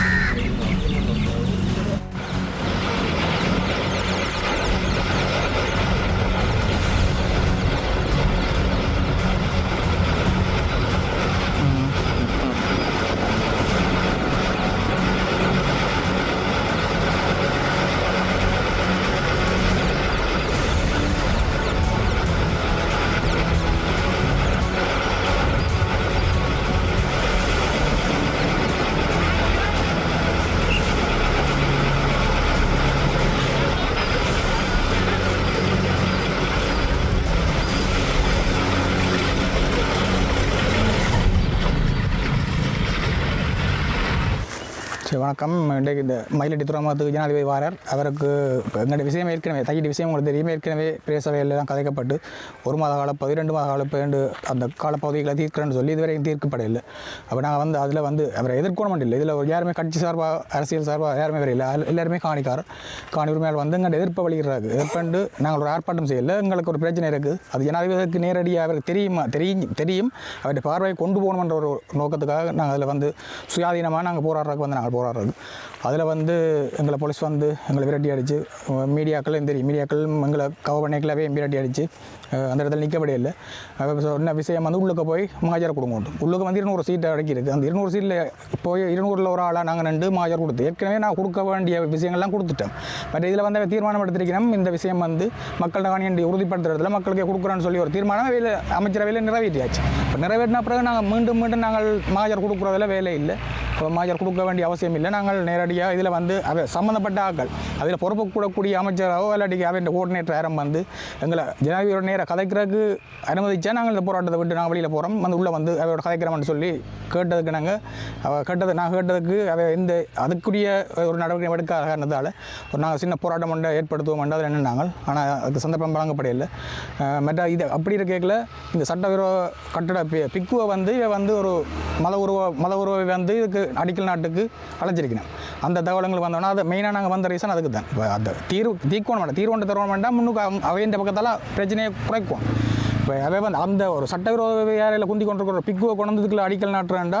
Ah! வணக்கம். இன்றைக்கு இந்த மயிலடி துறைமுகத்துக்கு ஜனாதிபதி வாரர் அவருக்கு எங்களுடைய விஷயம் ஏற்கனவே தையடி விஷயம் உங்களுக்கு தெரியுமே ஏற்கனவே பிரேசவையில் தான் கதைக்கப்பட்டு ஒரு மாத கால பதிரெண்டு மாத கால பேண்டு அந்த காலப்பகுதிகளை தீர்க்கிறேன்னு சொல்லி இதுவரையும் தீர்க்கப்படவில்லை. அப்போ நாங்கள் வந்து அதில் வந்து அவரை எதிர்க்கணும் இல்லை. இதில் யாருமே கட்சி சார்பாக அரசியல் சார்பாக யாருமே வரையில்லை எல்லாருமே காணிக்காரர். காணி உரிமையால் வந்து எங்கள் எதிர்ப்பை வழிகிறாரு எதிர்ப்பண்டு நாங்கள் ஒரு ஆர்ப்பாட்டம் செய்யலை. எங்களுக்கு ஒரு பிரச்சனை இருக்குது அது ஜனாதிபதிக்கு நேரடியாக அவருக்கு தெரியுமா தெரியும் தெரியும். அவருடைய பார்வையை கொண்டு போகணுன்ற ஒரு நோக்கத்துக்காக நாங்கள் அதில் வந்து சுயாதீனமாக நாங்கள் போராடுறதுக்கு வந்து நாங்கள் வர்றது அதில் வந்து எங்களை போலீஸ் வந்து எங்களை விரட்டி அடித்து மீடியாக்கள் தெரியும். மீடியாக்கள் எங்களை கவர் பண்ணிக்கலாவே விரட்டி அடித்து அந்த இடத்துல நிற்கப்படே இல்லை. சொன்ன விஷயம் வந்து உள்ளுக்கு போய் மாஜர் கொடுங்க உள்ளுக்கு வந்து இருநூறு சீட்டை அடக்கியிருக்கு அந்த இருநூறு சீட்டில் போய் இருநூறில் ஒரு ஆளாக நாங்கள் ரெண்டு மாஜர் கொடுத்து ஏற்கனவே நான் கொடுக்க வேண்டிய விஷயங்கள்லாம் கொடுத்துட்டேன். பட் இதில் வந்து தீர்மானம் எடுத்திருக்கிறோம் இந்த விஷயம் வந்து மக்கள் காணியண்டி உறுதிப்படுத்துறதுல மக்களுக்கு கொடுக்குறோன்னு சொல்லி ஒரு தீர்மானம் வேலை அமைச்சரவையில் நிறைவேற்றியாச்சு. இப்போ நிறைவேற்றின பிறகு நாங்கள் மீண்டும் மீண்டும் நாங்கள் மாஜர் கொடுக்குறதுல வேலை இல்லை. மாஜர் கொடுக்க வேண்டிய அவசியம் இல்லை. நாங்கள் நேரடியாக இதில் வந்து அவை சம்மந்தப்பட்ட ஆக்கள் அதில் பொறுப்பு கூடக்கூடிய அமைச்சரோ இல்லாட்டி அவன் கோஆர்டினேட்டர் யாரும் வந்து எங்களை ஜனாதிபதியோட நேராக கதைக்கிறதுக்கு அனுமதிச்சா நாங்கள் இந்த போராட்டத்தை விட்டு நாங்கள் வெளியில் போகிறோம் வந்து உள்ளே வந்து அவரோட கதைக்கிறோம்னு சொல்லி கேட்டதுக்கு நாங்கள் அவ கேட்டது நான் கேட்டதுக்கு அவ இந்த அதுக்குரிய ஒரு நடவடிக்கை எடுக்காத காரணத்தால் ஒரு நாங்கள் சின்ன போராட்டம் ஒன்றை ஏற்படுத்துவோம் என்றால் என்ன நாங்கள்? ஆனால் அதுக்கு சந்தர்ப்பம் வழங்கப்படையில்லை மற்ற இது அப்படி இருக்கல இந்த சட்டவிரோத கட்டட பி- பிக்குவை வந்து இவ வந்து ஒரு மத உருவ மத உருவை வந்து இதுக்கு அடிக்கல் நாட்டுக்கு அழைச்சிருக்கணும் அந்த தகவல்கள் வந்தோன்னா அது மெயினாக நாங்கள் வந்த ரீசன் அதுக்கு தான் இப்போ அந்த தீர்வு தீக்கோணம் வேண்டாம் தீர்வு ஒன்று தருவோம் வேண்டாம் முன்னுக்கு அவையின் பக்கத்தால் பிரச்சனையை குறைக்கும். இப்போ அதே வந்து அந்த ஒரு சட்டவிரோத வேலையில் குந்தி கொண்டிருக்கிற பிக்குவை கொண்டதுக்குள்ள அடிக்கல் நாட்டுறாண்டா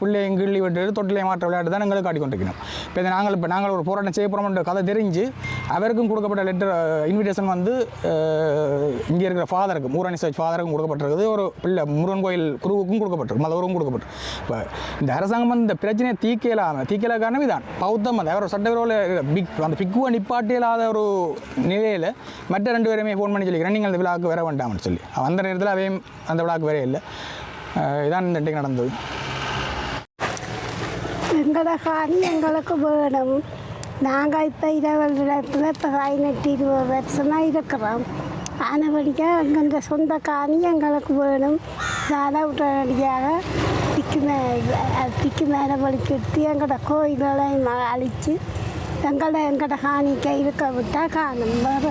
பிள்ளையும் கிள்ளி விட்டு தொட்டிலை மாற்ற விளையாட்டு தான் எங்களுக்கு ஆடிக்கொண்டிருக்கணும் இப்போ இதை நாங்கள் இப்போ நாங்கள் ஒரு போராட்டம் செய்ய போகிறோம்ன்ற கதை தெரிஞ்சு அவருக்கும் கொடுக்கப்பட்ட லெட்டர் இன்விடேஷன் வந்து இங்கே இருக்கிற ஃபாதருக்கு மூரணி சர்ச் ஃபாதருக்கும் கொடுக்கப்பட்டிருக்குது. ஒரு பிள்ளை முருகன் கோயில் குருவுக்கும் கொடுக்கப்பட்டிருக்கு மதவருக்கும் கொடுக்கப்பட்டிருக்கு. இப்போ இந்த அரசாங்கம் வந்து இந்த பிரச்சனையை தீக்கலாமல் தீக்கல காரணம் இதான். பௌத்தம் அந்த அவர் சட்டவிரோத பிக் அந்த பிக்குவை நிப்பாட்டி இல்லாத ஒரு நிலையில் மற்ற ரெண்டு பேருமே ஃபோன் பண்ணி சொல்லிக்கிறேன். நீங்கள் அந்த விழாவுக்கு வர வேண்டாம்னு சொல்லி. சொல்லி அந்த நேரத்தில் அவையும் அந்த விழாக்கு வரவே இல்லை. இதான் இந்த இன்றைக்கு நடந்தது. எங்களோட காணி எங்களுக்கு வேணும். நாங்கள் இப்போ இருபது இடத்துல இப்போ பதினெட்டு இருபது வருஷமாக இருக்கிறோம். ஆனபடியாக எங்கள் சொந்த காணி எங்களுக்கு வேணும். சாதா உடனடியாக திக்கு மே திக்கு மேலே வலிக்கெடுத்து எங்களோட கோயில்களையும் அழித்து எங்களை எங்களோட காணிக்க இருக்க விட்டால் காணும். வேறு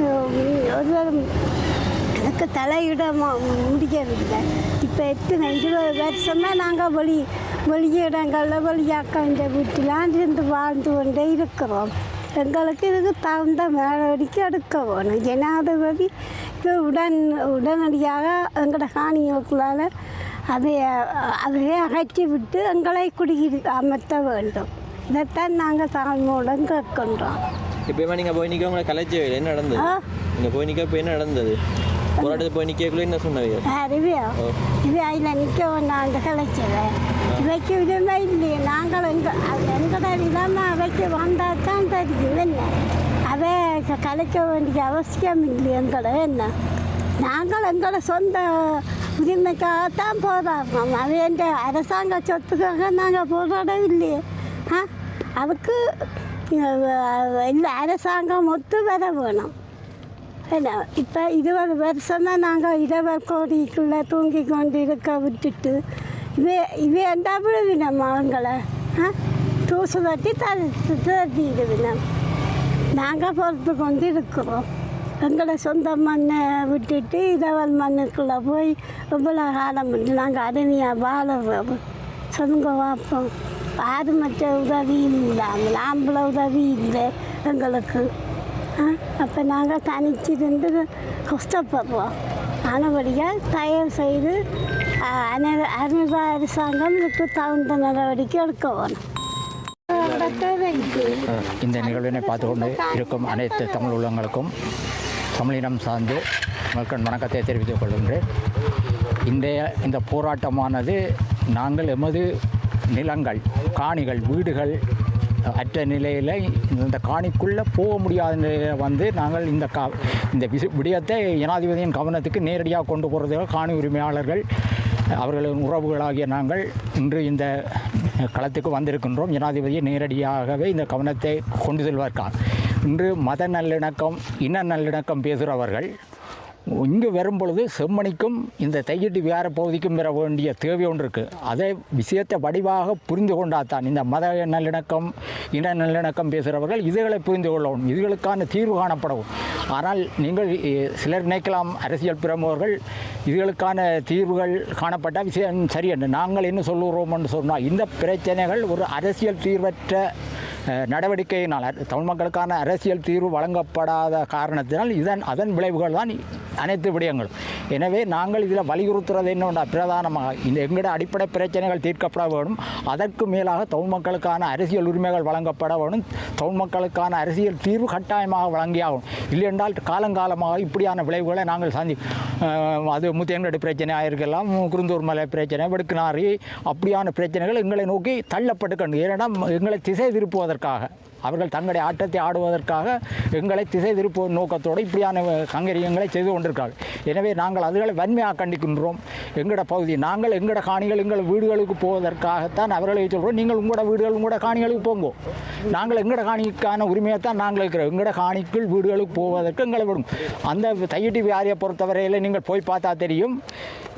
ஒரு எனக்கு தலையிட மு- இப்போ எத்தனை இருபது வருஷமாக நாங்கள் வெளி வழியாக்கா இந்த வீட்டிலாம் இருந்து வாழ்ந்து கொண்டே இருக்கிறோம். எங்களுக்கு இதுக்கு தகுந்த நடவடிக்கை எடுக்க வேணும். ஜனாதிபதி இது உடன் உடனடியாக எங்களோட காணிகளுக்குள்ளால் அதை அதையே அகற்றி விட்டு எங்களை குடியிரு அமர்த்த வேண்டும். இதைத்தான் நாங்கள் தாழ்மையுடன் கேட்கின்றோம். இப்போ நீங்கள் போய் நிற்க உங்களை கலைச்ச என்ன நடந்தது? நீங்கள் போய் நிற்க இப்போ என்ன நடந்தது? போராட்டத்தில் போய் நிற்கக்குள்ள என்ன சொன்னீங்க? அறிவியா இது அதில் நிற்க வேண்டாண்டு கலைச்சத இவைக்கு விதமே இல்லையே. நாங்கள் எங்க அது எங்கட விதமாக அவைக்கு வந்தால் தான் தெரியும். என்ன? க- கலைக்க வேண்டிய அவசியம் இல்லை எங்களை. என்ன? நாங்கள் எங்களை சொந்த உரிமைக்காகத்தான் போராடுறோம். என்ற அரசாங்க சொத்துக்காக நாங்கள் போராடவில்லையே. ஆ அதுக்கு அஹ், இந்த அரசாங்கம் ஒத்து வர வேணும். என்ன இப்போ இருபது வருஷம் தான் நாங்கள் இருபது கோடிக்குள்ளே தூங்கி கொண்டு இருக்க விட்டுட்டு இவே இவே எந்த விழுவினம் அவங்களை? ஆ? தூசு தட்டி தடுத்து தட்டிடுவினம் நாங்கள் பொறுத்து கொண்டு இருக்கிறோம் எங்களை சொந்த மண்ணை விட்டுட்டு இரவல் மண்ணுக்குள்ளே போய் இவ்வளோ காலம் பண்ணி நாங்கள் அருமையாக வாழ சொல்லுங்க பார்ப்போம். ஆறு மற்ற உதவியும் இல்லை. ஆம்பளை உதவி இல்லை எங்களுக்கு. அப்போ நாங்கள் தனிச்சிருந்து கஷ்டப்படுறோம். ஆனபடியாக தயவு செய்து அனுபவ அரசாங்கம் இதுக்கு தகுந்த நடவடிக்கை எடுக்க வேணும். இந்த நிகழ்வினை பார்த்து கொண்டு இருக்கும் அனைத்து தமிழ் உள்ளங்களுக்கும் தமிழினம் சார்ந்து மக்கள் வணக்கத்தை தெரிவித்துக் கொள்கின்றேன். இந்த இந்த போராட்டமானது நாங்கள் எமது நிலங்கள் காணிகள் வீடுகள் அற்ற நிலையில் இந்த காணிக்குள்ளே போக முடியாத நிலையில் வந்து நாங்கள் இந்த கா இந்த விசு விடயத்தை ஜனாதிபதியின் கவனத்துக்கு நேரடியாக கொண்டு போகிறதுக்கு காணி உரிமையாளர்கள் அவர்களின் உறவுகளாகிய நாங்கள் இன்று இந்த களத்துக்கு வந்திருக்கின்றோம். ஜனாதிபதியை நேரடியாகவே இந்த கவனத்தை கொண்டு செல்வதற்காக இன்று மத நல்லிணக்கம் இன நல்லிணக்கம் பேசுகிறவர்கள் இங்கு வரும்பொழுது செம்மணிக்கும் இந்த தையிட்டு விகார பகுதிக்கும் பெற வேண்டிய தேவை ஒன்று இருக்குது அதே விஷயத்தை வடிவாக புரிந்து கொண்டாதான் இந்த மத நல்லிணக்கம் இன நல்லிணக்கம் பேசுகிறவர்கள் இதுகளை புரிந்து கொள்ளவும் இதுகளுக்கான தீர்வு காணப்படவும். ஆனால் நீங்கள் சிலர் நினைக்கலாம் அரசியல் பிரமுகர்கள் இதுகளுக்கான தீர்வுகள் காணப்பட்ட விஷயம் சரியென்று நாங்கள் என்ன சொல்லுகிறோம் என்று சொன்னால் இந்த பிரச்சனைகள் ஒரு அரசியல் தீர்வற்ற நடவடிக்கையினால் தமிழ் மக்களுக்கான அரசியல் தீர்வு வழங்கப்படாத காரணத்தினால் இதன் அதன் விளைவுகள் தான் அனைத்து விடயங்களும். எனவே நாங்கள் இதில் வலியுறுத்துறது என்னென்னா பிரதானமாக இந்த எங்களோட அடிப்படை பிரச்சனைகள் தீர்க்கப்பட வேண்டும் அதற்கு மேலாக தமிழ் மக்களுக்கான அரசியல் உரிமைகள் வழங்கப்பட வேண்டும் தமிழ் மக்களுக்கான அரசியல் தீர்வு கட்டாயமாக வழங்கியாகும் இல்லையென்றால் காலங்காலமாக இப்படியான விளைவுகளை நாங்கள் சந்தி அது முத்தியங்கடி பிரச்சனையாக இருக்கலாம் குருந்தூர் மலை பிரச்சனை வெடுக்குனாரி அப்படியான பிரச்சனைகள் எங்களை நோக்கி தள்ளப்பட்டு கண்டு ஏன்னா எங்களை திசை திருப்புவதற்காக அவர்கள் தங்களுடைய ஆட்டத்தை ஆடுவதற்காக எங்களை திசை திருப்புவ நோக்கத்தோடு இப்படியான கங்கரியங்களை செய்து கொண்டிருக்கார்கள் எனவே நாங்கள் அதுகளை வன்மையாக கண்டிக்கின்றோம். எங்களோட பகுதி நாங்கள் எங்களோட காணிகள் எங்கள் வீடுகளுக்கு போவதற்காகத்தான் அவர்களை சொல்கிறோம் நீங்கள் உங்களோட வீடுகள் உங்களோட காணிகளுக்கு போங்கோ. நாங்கள் எங்களோட காணிக்கான உரிமையைத்தான் நாங்கள் இருக்கிறோம் எங்களோட காணிக்குள் வீடுகளுக்கு போவதற்கு எங்களை விடும். அந்த தையிட்டி வியாரியை பொறுத்தவரையில் நீங்கள் போய் பார்த்தா தெரியும்.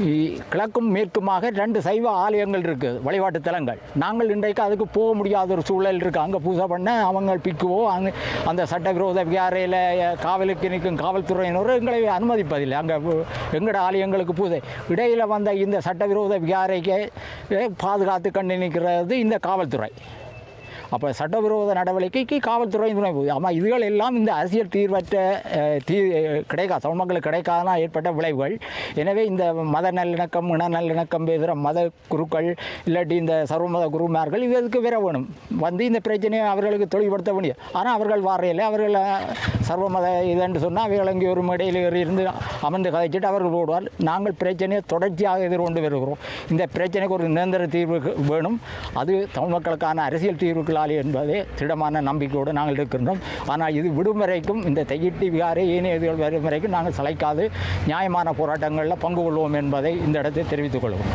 இ- கிழக்கும் மேற்குமாக ரெண்டு சைவ ஆலயங்கள் இருக்குது வழிபாட்டு தலங்கள். நாங்கள் இன்றைக்கு அதுக்கு போக முடியாத ஒரு சூழல் இருக்குது அங்கே பூஜை பண்ண அவங்க பிக்குவோ அங்கே அந்த சட்டவிரோத விகாரையில் காவலுக்கு நிற்கும் காவல்துறையினர் எங்களை அனுமதிப்பதில்லை. அங்கே எங்களோட ஆலயங்களுக்கு பூஜை இடையில் வந்த இந்த சட்டவிரோத விகாரைக்கு பாதுகாத்து கண்டு நிற்கிறது இந்த காவல்துறை. அப்போ சட்டவிரோத நடவடிக்கைக்கு காவல்துறை துணை போகுது ஆமாம் இதுகள் எல்லாம் இந்த அரசியல் தீர்வற்ற தீ கிடைக்கா தமிழ் மக்களுக்கு கிடைக்காதனால் ஏற்பட்ட விளைவுகள். எனவே இந்த மத நல்லிணக்கம் இன நல்லிணக்கம் பேசுகிற மத குருக்கள் இல்லாட்டி இந்த சர்வமத குருமார்கள் இதுக்கு எதுக்கு வர வேணும்? வந்து இந்த பிரச்சனையை அவர்களுக்கு தெளிவுபடுத்த முடியும். ஆனால் அவர்கள் வாரையில் அவர்கள் சர்வமத இதுன்னு சொன்னால் அவர்கள் அங்கே ஒரு மேடையில் இருந்து அமர்ந்து கதைச்சிட்டு அவர்கள் ஓடுவார். நாங்கள் பிரச்சனையை தொடர்ச்சியாக எதிர்கொண்டு வருகிறோம். இந்த பிரச்சனைக்கு ஒரு நிரந்தர தீர்வு வேணும். அது தமிழ் மக்களுக்கான அரசியல் தீர்வுகளாலே என்பதே திடமான நம்பிக்கையோடு நாங்கள் இருக்கின்றோம். ஆனால் இது விடும் வரைக்கும் இந்த தையிட்டி விகாரை ஏனைய இதுகள் வரும் வரைக்கும் நாங்கள் சளைக்காது. நியாயமான போராட்டங்களில் பங்கு கொள்வோம் என்பதை இந்த இடத்தை தெரிவித்துக் கொள்வோம்.